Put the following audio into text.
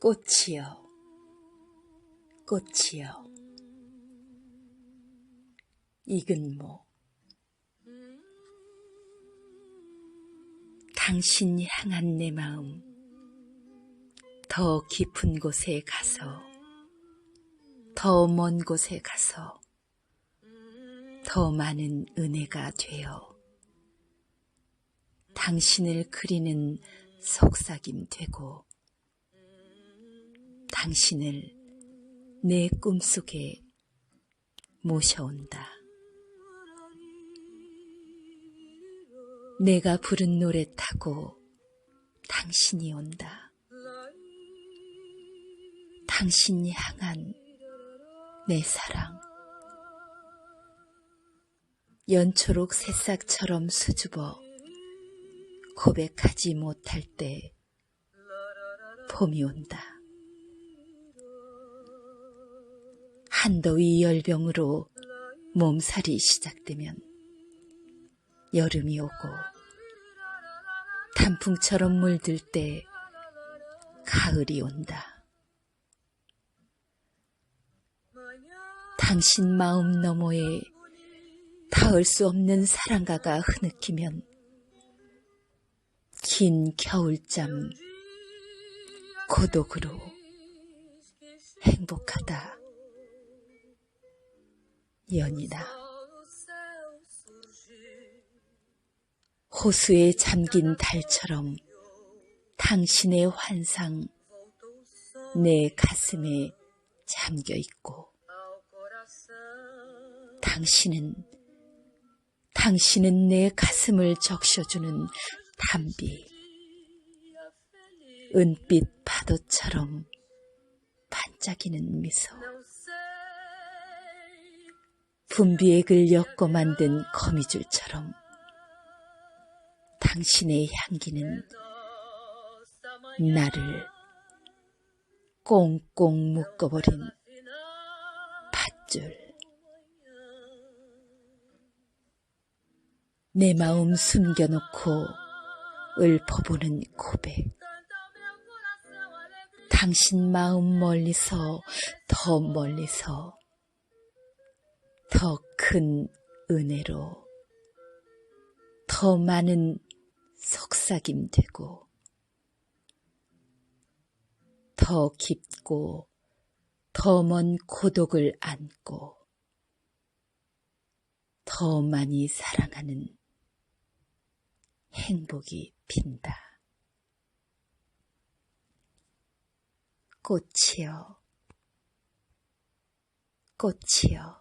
꽃이여, 꽃이여, 이근모. 당신 향한 내 마음, 더 깊은 곳에 가서, 더 먼 곳에 가서, 더 많은 은혜가 되어, 당신을 그리는 속삭임 되고, 당신을 내 꿈속에 모셔온다. 내가 부른 노래 타고 당신이 온다. 당신이 향한 내 사랑. 연초록 새싹처럼 수줍어 고백하지 못할 때 봄이 온다. 한더위 열병으로 몸살이 시작되면 여름이 오고 단풍처럼 물들 때 가을이 온다. 당신 마음 너머에 닿을 수 없는 사랑가가 흐느끼면 긴 겨울잠 고독으로 행복하다. 연이다. 호수에 잠긴 달처럼 당신의 환상 내 가슴에 잠겨 있고 당신은 당신은 내 가슴을 적셔주는 담비 은빛 파도처럼 반짝이는 미소 분비액을 엮어 만든 거미줄처럼 당신의 향기는 나를 꽁꽁 묶어버린 밧줄. 내 마음 숨겨놓고 읊어보는 고백. 당신 마음 멀리서 더 멀리서 더 큰 은혜로 더 많은 속삭임 되고 더 깊고 더 먼 고독을 안고 더 많이 사랑하는 행복이 핀다. 꽃이여, 꽃이여.